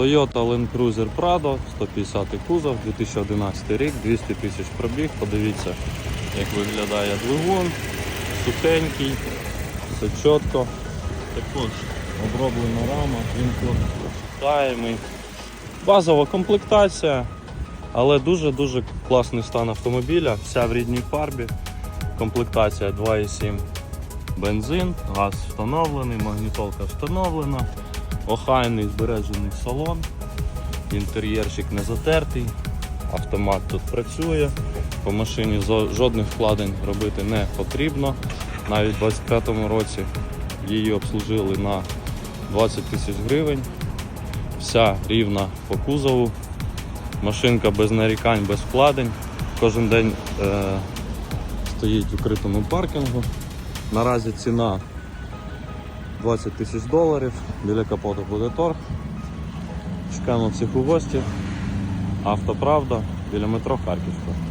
Toyota Land Cruiser Prado, 150 кузов, 2011 рік, 200 тисяч пробіг. Подивіться, як виглядає двигун, сухенький, все чітко. Також оброблена рама, він чекаємий. Базова комплектація, але дуже-дуже класний стан автомобіля, вся в рідній фарбі. Комплектація 2,7 бензин, газ встановлений, магнітолка встановлена, охайний збережений салон, інтер'єрчик не затертий, автомат тут працює, по машині жодних вкладень робити не потрібно. Навіть у 2025 році її обслужили на 20 тисяч гривень. Вся рівна по кузову. Машинка без нарікань, без вкладень. Кожен день е, стоїть в укритому паркінгу. Наразі ціна 20 тисяч доларів. Біля капоту буде торг. Чекаємо всіх у гості. Автоправда біля метро Харківська.